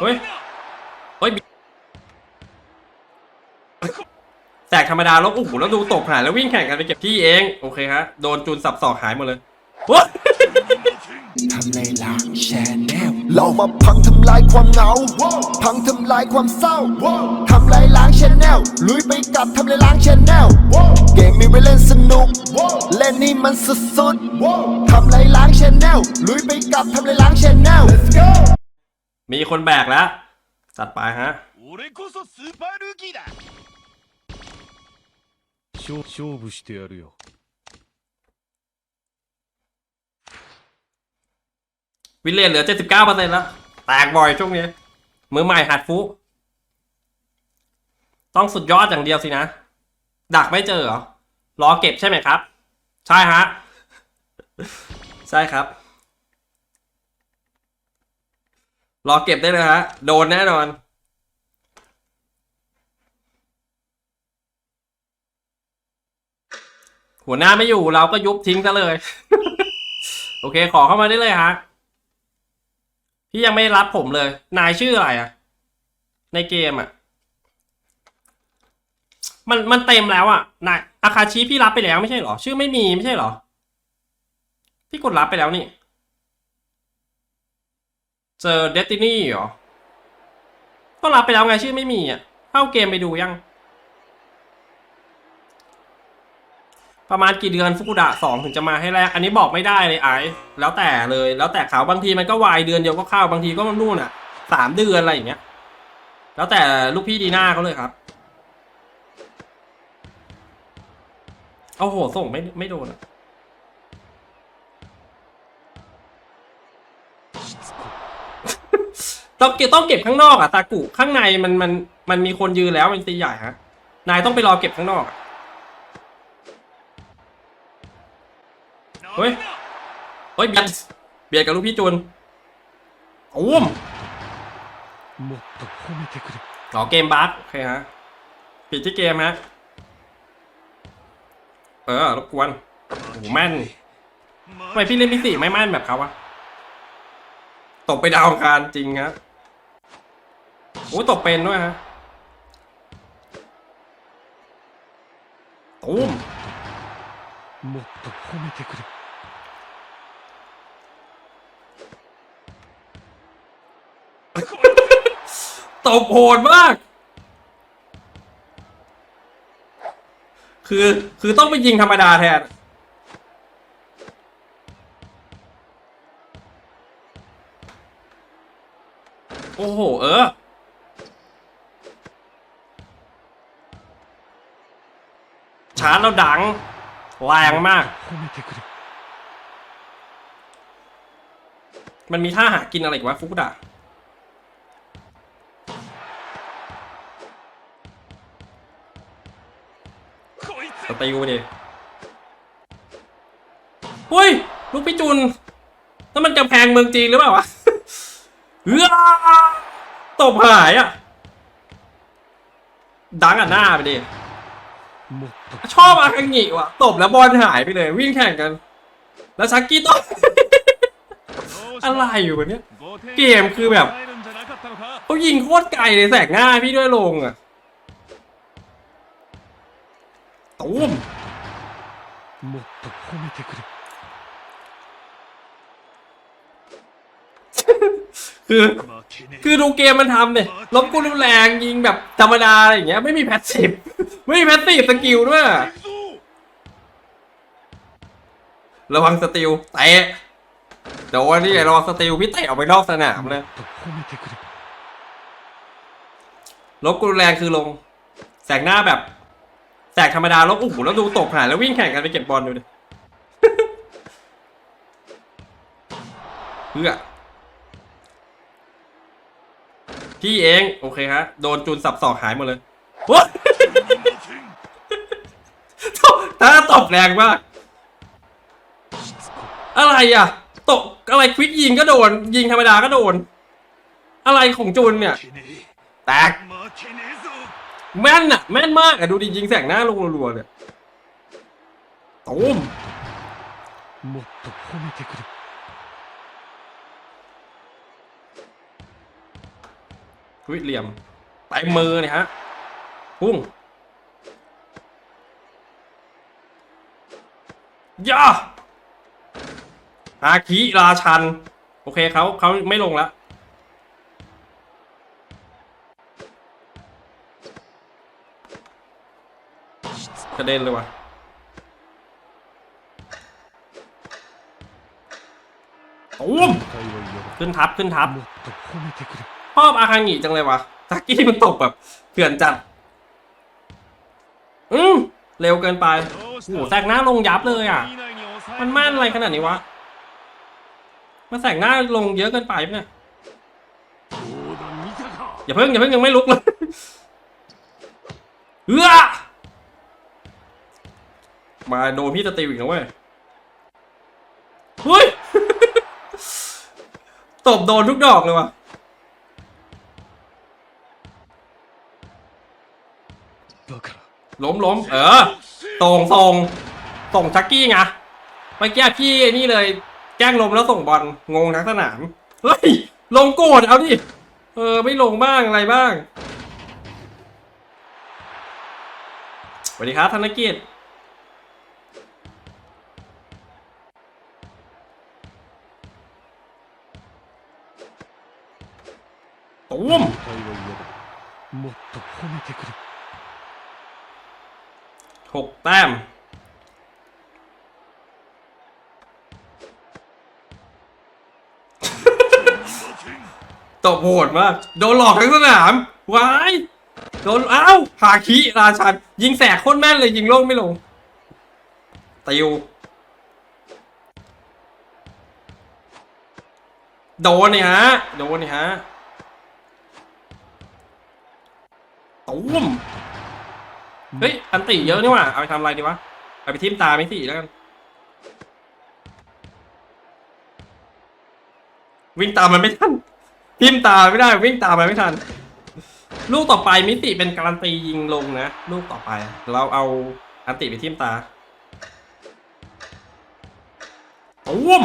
เฮ้ย เฮ้ย แตกธรรมดาแล้วโอ้โหแล้วดูตกหายแล้ววิ่งแข่งกันไปเก็บที่เอง โอเคฮะ โดนจูนสับสอกหายหมดเลยโอ้ย ทำลายล้างแชนแนลเรามาพังทำลายความเหงา พังทำลายความเศร้า ทำลายล้างชแนลลุยไปกับทำลายล้างชแนลเกมมีไว้เล่นสนุก เล่นนี่มันสุดๆทำลายล้างชแนลลุยไปกับทำลายล้างชแนล มีคนแบกแล้วจัดไปฮะ勝負してやるよวินเลนเหลือ 79%แล้ว แตกบ่อยช่วงนี้ มือใหม่หัดฟุ ต้องสุดยอดอย่างเดียวสินะ ดักไม่เจอเหรอ รอเก็บใช่ไหมครับ ใช่ฮะ ใช่ครับ รอเก็บได้เลยฮะ โดนแน่นอน หัวหน้าไม่อยู่เราก็ยุบทิ้งซะเลย โอเค ขอเข้ามาได้เลยฮะ พี่ยังไม่รับผมเลย นายชื่ออะไรอะในเกมอะมันมันเต็มแล้วอะนายอาคาชิพี่รับไปแล้วไม่ใช่เหรอ ชื่อไม่มีไม่ใช่เหรอ พี่กดรับไปแล้วนี่ เจอเดตินี่เหรอ ก็รับไปแล้วไงชื่อไม่มีอะ เข้าเกมไปดูยัง ประมาณกี่เดือนฟุกุดะสองถึงจะมาให้แรก อันนี้บอกไม่ได้เลยไอ้แล้วแต่เลย แล้วแต่เขาบางทีมันก็วายเดือนเดียวก็เข้า บางทีก็มันนู่นอะ สามเดือนอะไรอย่างเงี้ย แล้วแต่ลูกพี่ดีหน่าเขาเลยครับโอ้โหส่งไม่ไม่โดนอะ ต้องเก็บต้องเก็บข้างนอกอะตากุข้างในมันมันมันมีคนยืนแล้วมันตีใหญ่ฮะ นายต้องไปรอเก็บข้างนอกเฮ้ย เฮ้ยเบียดเบียดกับลูกพี่จุนอุ้มขอเกมบัคโอเคฮะ ปิดที่เกมฮะ เออรบกวนโหแม่นทำไมพี่เล่นมิติไม่แม่นแบบเขาวะ ตกไปดาวการจริงครับ โอ้ยตกเป็นด้วยฮะตูม もっと褒めてくれ ตบโหดมาก คือ คือต้องไปยิงธรรมดาแทน โอ้โห เออ ชาร์แล้วดัง แรงมาก มันมีท่าหากินอะไรกวะฟุกุดะสติวดิเฮ้ย ลูกพี่จุนนั่นมันกำแพงเมืองจีนหรือเปล่าวะเฮ้อตบหายอะ ดังอะหน้าไปดิ ชอบอากางิว่ะตบแล้วบอลหายไปเลยวิ่งแข่งกัน แล้วชักกี้ต้อง อะไรอยู่วะเนี้ยเกมคือแบบเขายิงโคตรไกลเลยแสกง่ายพี่ด้วยลงอะตูมคือคือดูเกมมันทำเนี่ยล้มกูรุนแรงยิงแบบธรรมดาอะไรอย่างเงี้ยไม่มีแพสซีฟ ไม่มีแพสซีฟสกิลด้วยระวังสติลเตะโดนนี่รองสติลพี่เตะออกไปนอกสนามเลยลบกุลแรงคือลง แสงหน้าแบบ แสงธรรมดาลบโอ้โหแล้วดูตกหายแล้ววิ่งแข่งกันไปเก็บบอลดูดิเพื่อพี่เอง โอเคฮะ โดนจูนสับสอกหายหมดเลย ถ้าตบแรงมาก อะไรอะ ตกอะไรควิกยิงก็โดน ยิงธรรมดาก็โดน อะไรของจุนเนี่ย แตก แม่นอะ แม่นมากอะ ดูดิยิงแสงหน้าลงรัวๆเลยตูมควิดเหลี่ยมไปมือเนี่ยฮะ พุ่ง ยาอาคิราชัน โอเคเขาเขาไม่ลงละกระเด็นเลยวะตุ้มขึ้นทับขึ้นทับชอบอาคางิจังเลยวะซักกี้มันตกแบบเถื่อนจัด อืม เร็วเกินไปโอ้โหแสกหน้าลงยับเลยอะ มันมั่นอะไรขนาดนี้วะมานแสกหน้าลงเยอะเกินไปเนี่ยอย่าเพิ่งอย่าเพิ่งยังไม่ลุกเลยเออมาโดนพี่ตะตีอีกแล้วเว้ยเฮ้ยตบโดนทุกดอกเลยวะ่ะ ล้มล้มเออส่งส่งส่งชักกี้ไงเมื่อกี้พี่นี่เลย แกล้งลมแล้วส่งบอลงงทั้งสนามเฮ้ยลงโกรธเอาดิเออไม่ลงบ้างอะไรบ้างสวัสดีครับธนกิจตุ้ม หกแต้ม ตบโหดมาก โดนหลอกทั้งสนามวายโดนอ้าวฮาคิราชัน ยิงแสกโคตรแม่นเลยยิงโล่งไม่ลงติวโดนนี่ฮะ โดนนี่ฮะตุ้ม เฮ้ย อันติเยอะนี่หว่า เอาไปทำอะไรดีวะ เอาไปทิมตาไม่สิแล้วกัน วิ่งตามมันไม่ทัน ทิมตาไม่ได้ วิ่งตามมันไม่ทัน ลูกต่อไปมิติเป็นการันตียิงลงนะ ลูกต่อไป เราเอาอันติไปทิมตาตุ้ม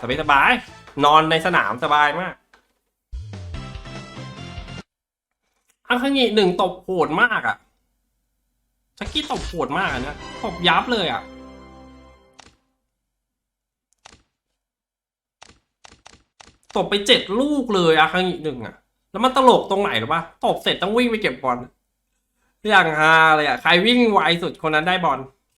สบายสบายๆนอนในสนามสบายมากอังคงิหนึ่งตบโหดมากอะ่ะ ชักกี้ตบโหดมากอันเนะตบยับเลยอะตบไปเจ็ดลูกเลยอะครั้งอีกหนึ่งอะแล้วมันตลกตรงไหนหรือปะตบเสร็จต้องวิ่งไปเก็บบอลอย่างฮาเลยอะใครวิ่งไวสุดคนนั้นได้บอล